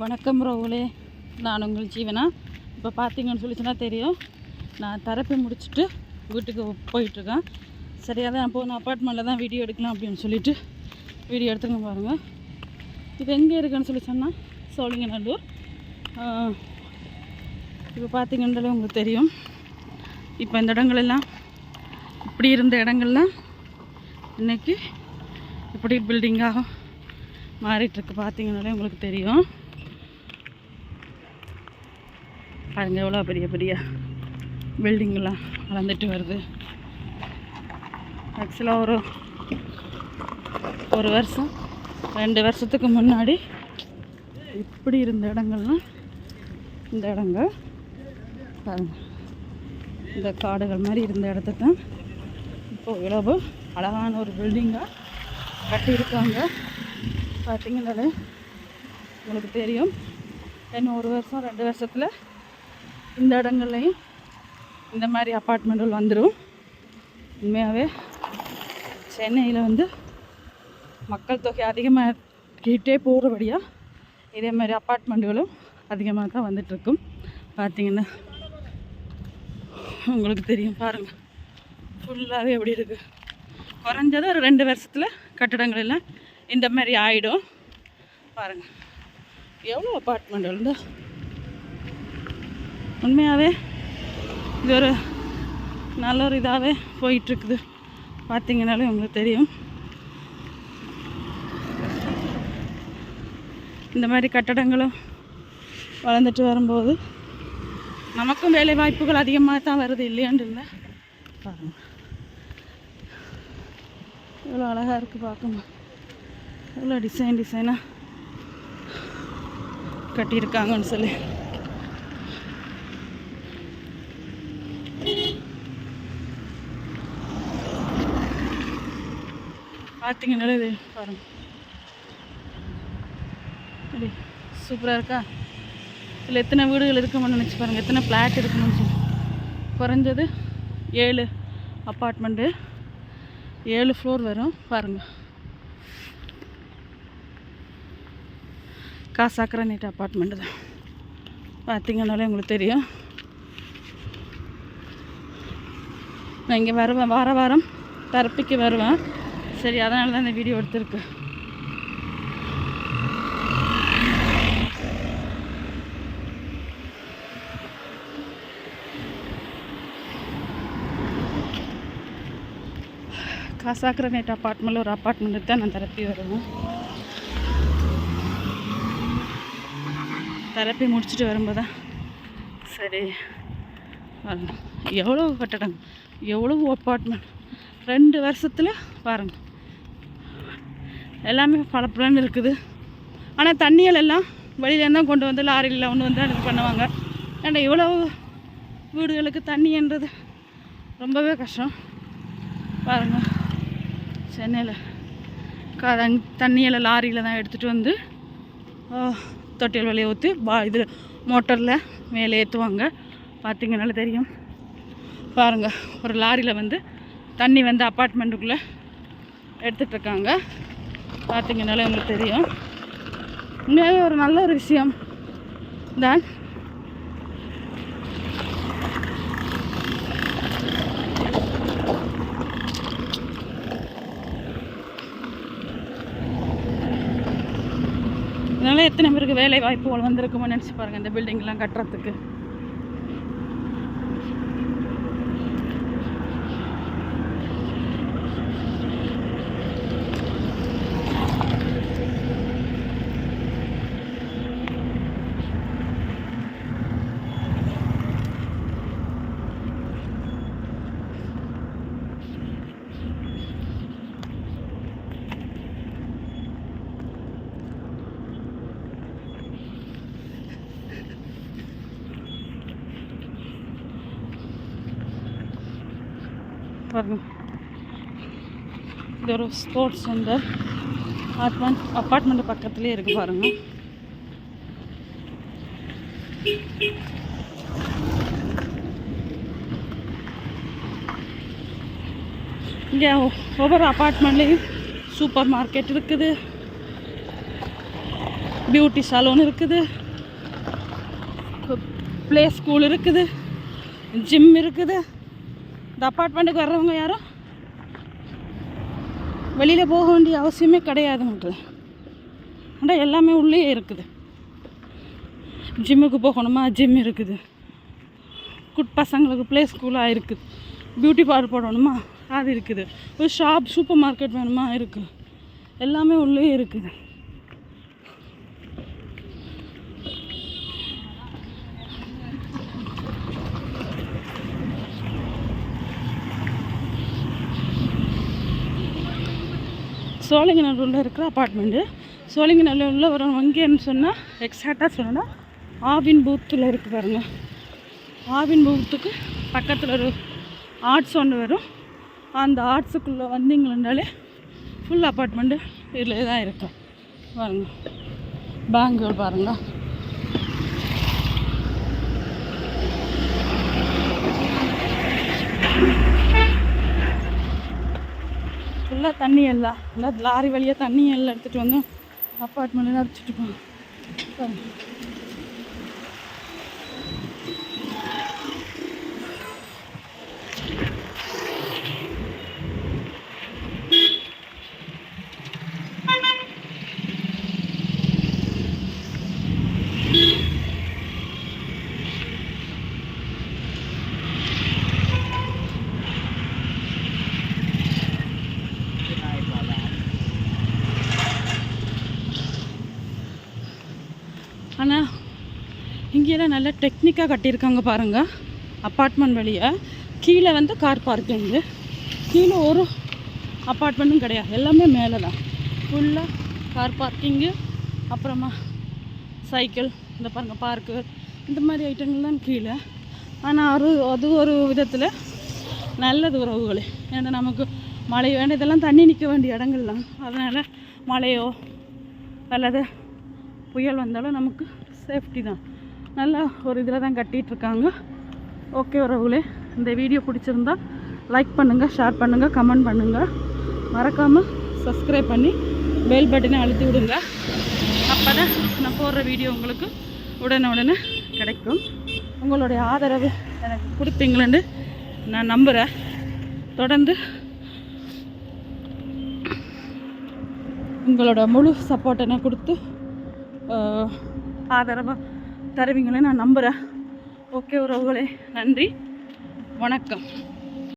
வணக்கம் ரோகுலே நான் உங்கள் ஜீவனா? இப்போ பார்த்தீங்கன்னு சொல்லிச்சுன்னா தெரியும். நான் தரப்பி முடிச்சுட்டு வீட்டுக்கு போயிட்டுருக்கேன். சரியாக தான் போன அப்பார்ட்மெண்ட்டில் தான் வீடியோ எடுக்கலாம் அப்படின்னு சொல்லிட்டு வீடியோ எடுத்துங்க பாருங்கள் இது எங்கே இருக்குன்னு சொல்லி சொன்னால் சோழிங்கநல்லூர். இப்போ பார்த்தீங்கன்னாலே உங்களுக்கு தெரியும். இப்போ இந்த இடங்களெல்லாம் இப்படி இருந்த இடங்கள்லாம் இன்றைக்கி இப்படி பில்டிங்காக மாறிட்டுருக்கு. பார்த்தீங்கன்னாலே உங்களுக்கு தெரியும். பாருங்க எவ்வளோ பெரிய பெரிய பில்டிங்கெல்லாம் வளர்ந்துட்டு வருது. ஆக்சுவலாக ஒரு ஒரு வருஷம் ரெண்டு வருஷத்துக்கு முன்னாடி இப்படி இருந்த இடங்கள்லாம் இந்த இடங்கள். பாருங்கள் இந்த காடுகள் மாதிரி இருந்த இடத்த தான் இப்போது இவ்வளவு அழகான ஒரு பில்டிங்காக கட்டியிருக்காங்க. பார்த்தீங்கன்னாலே உங்களுக்கு தெரியும். இன்னும் ஒரு வருஷம் ரெண்டு வருஷத்தில் இந்த இடங்கள்லையும் இந்த மாதிரி அப்பார்ட்மெண்ட்டுகள் வந்துடும் உண்மையாகவே சென்னையில் வந்து மக்கள் தொகை அதிகமாகிட்டே போகிறபடியாக இதே மாதிரி அப்பார்ட்மெண்ட்டுகளும் அதிகமாக தான் வந்துட்டுருக்கும். பார்த்தீங்கன்னா உங்களுக்கு தெரியும் பாருங்கள் ஃபுல்லாகவே எப்படி இருக்குது குறைஞ்சது ஒரு ரெண்டு வருஷத்தில் கட்டடங்கள் எல்லாம் இந்த மாதிரி ஆகிடும் பாருங்கள் எவ்வளோ அப்பார்ட்மெண்ட் இருந்தால் உண்மையாகவே இது ஒரு நல்ல ஒரு இதாகவே போயிட்டுருக்குது. பார்த்தீங்கனாலே உங்களுக்கு தெரியும். இந்த மாதிரி கட்டடங்களும் வளர்ந்துட்டு வரும்போது நமக்கும் வேலை வாய்ப்புகள் அதிகமாக தான் வருது இல்லையான்னு இல்லை. பாருங்க. எவ்வளோ அழகாக இருக்குது பார்க்கணும். இவ்வளோ டிசைன் டிசைனாக கட்டியிருக்காங்கன்னு சொல்லி. பார்த்தீங்கன்னா இது? பாருங்க. அப்படி சூப்பராக இருக்கா? இதில் எத்தனை வீடுகள் இருக்குமென்னு நினச்சி பாருங்கள் எத்தனை ஃப்ளாட் இருக்குன்னு சொல்லி. குறைஞ்சது ஏழு அப்பார்ட்மெண்ட்டு ஏழு ஃப்ளோர் வரும். பாருங்கள் காசாக்கிற நீட் அப்பார்ட்மெண்ட்டு தான். பார்த்தீங்கன்னாலே உங்களுக்கு தெரியும். நான் இங்கே வருவேன் வார வாரம் தெரப்பிக்கு வருவேன். சரி அதனால தான் இந்த வீடியோ எடுத்திருக்கு. காசாக்கிற அப்பார்ட்மெண்ட்டில் ஒரு அப்பார்ட்மெண்ட்டுக்கு தான் நான் தெரப்பி வருவேன். தெரப்பி முடிச்சுட்டு வரும்போது? தான் சரி வரணும். எவ்வளோ கட்டடம்? எவ்வளோ அப்பார்ட்மெண்ட் ரெண்டு வருஷத்தில் பாருங்கள் எல்லாமே பல இருக்குது. ஆனால் தண்ணிகள் எல்லாம் வெளியிலேருந்தான் கொண்டு வந்து லாரியில் கொண்டு வந்து இது பண்ணுவாங்க. ஏன்னா இவ்வளோ வீடுகளுக்கு தண்ணின்றது ரொம்பவே கஷ்டம். பாருங்கள் சென்னையில் க தண்ணியில் லாரியில் தான் எடுத்துகிட்டு வந்து ஆ, தொட்டில் வழியை ஊற்றி பா இது மோட்டரில் மேலே ஏற்றுவாங்க பார்த்தீங்கனால தெரியும். பாருங்கள் ஒரு லாரியில் வந்து தண்ணி வந்து அப்பார்ட்மெண்ட்டுக்குள்ளே எடுத்துகிட்டு இருக்காங்க. பார்த்தீங்கனாலே உங்களுக்கு தெரியும். உண்மையாகவே ஒரு நல்ல ஒரு விஷயம். தான். அதனால் எத்தனை பேருக்கு வேலை வாய்ப்புகள் வந்திருக்குமோ நினச்சி பாருங்கள் இந்த பில்டிங்லாம் கட்டுறதுக்கு. பாருங்க இது ஒரு ஸ்போர்ட்ஸ் சென்டர் அப்பார்ட்மெண்ட் அப்பார்ட்மெண்ட் பக்கத்துலேயே இருக்குது பாருங்க இங்கே ஒவ்வொரு அப்பார்ட்மெண்ட்லேயும் சூப்பர் மார்க்கெட் இருக்குது. பியூட்டி சலூன் இருக்குது. ப்ளே ஸ்கூல் இருக்குது. ஜிம் இருக்குது. இந்த அப்பார்ட்மெண்ட்டுக்கு வர்றவங்க யாரும் வெளியில் போக வேண்டிய அவசியமே கிடையாது மக்கள். ஆனால் எல்லாமே உள்ளே இருக்குது. ஜிம்முக்கு போகணுமா? ஜிம் இருக்குது. குட் பசங்களுக்கு ப்ளே ஸ்கூலாக இருக்குது பியூட்டி பார்லர் போடணுமா? அது இருக்குது. ஒரு ஷாப் சூப்பர் மார்க்கெட் வேணுமா? இருக்குது எல்லாமே உள்ளே இருக்குது. சோழிங்கநல்லூரில் இருக்கிற அப்பார்ட்மெண்ட்டு சோழிங்கநல்லூரில் ஒரு வங்கின்னு சொன்னால் எக்ஸாக்டாக சொல்லணும்னா ஆவின் பூத்தில் இருக்குது பாருங்க. ஆவின் பூத்துக்கு பக்கத்தில் ஒரு ஆர்ட்ஸ் ஒன்று வரும். அந்த ஆர்ட்ஸுக்குள்ளே வந்தீங்கன்னாலே ஃபுல் அப்பார்ட்மெண்ட்டு இதில் தான் இருக்கும். பாருங்க. பெங்களூர் பாருங்க. ஃபுல்லாக தண்ணி எல்லாம். எல்லாம் லாரி வழியாக தண்ணி எல்லாம் எடுத்துகிட்டு வந்து அப்பார்ட்மெண்ட்டில் அடிச்சிட்டு போங்க பாருங்க. ஆனால் இங்கெல்லாம் நல்ல டெக்னிக்காக கட்டியிருக்காங்க பாருங்கள் அப்பார்ட்மெண்ட் வழியை. கீழே வந்து கார் பார்க்கிங்கு கீழே ஒரு அப்பார்ட்மெண்ட்டும் கிடையாது. எல்லாமே மேலே தான் ஃபுல்லாக கார் பார்க்கிங்கு அப்புறமா சைக்கிள் இந்த பாருங்கள் பார்க்கு இந்த மாதிரி ஐட்டங்கள் தான் கீழே. ஆனால் அது அது ஒரு விதத்தில் நல்லது உறவுகளே. ஏன்னா நமக்கு மழை வேண்டிய இதெல்லாம் தண்ணி நிற்க வேண்டிய இடங்கள்லாம். அதனால் மழையோ அல்லது புயல் வந்தாலும் நமக்கு சேஃப்டி தான். நல்ல ஒரு இதில் தான் கட்டிகிட்டு இருக்காங்க ஓகே உறவுகளே இந்த வீடியோ பிடிச்சிருந்தா லைக் பண்ணுங்கள் ஷேர் பண்ணுங்கள் கமெண்ட் பண்ணுங்கள் மறக்காமல் சப்ஸ்கிரைப் பண்ணி பெல் பட்டனை அழுத்தி விடுங்க. அப்போ தான் நான் போடுற வீடியோ உங்களுக்கு உடனே உடனே கிடைக்கும். உங்களுடைய ஆதரவு எனக்கு கொடுப்பீங்களேன்னு நான் நம்புகிறேன் தொடர்ந்து உங்களோட முழு சப்போர்ட்டை நான் கொடுத்து ஆதரவை ஆதரவாக தருவீங்களே நான் நம்புகிறேன் ஓகே உறவுகளே நன்றி. வணக்கம்.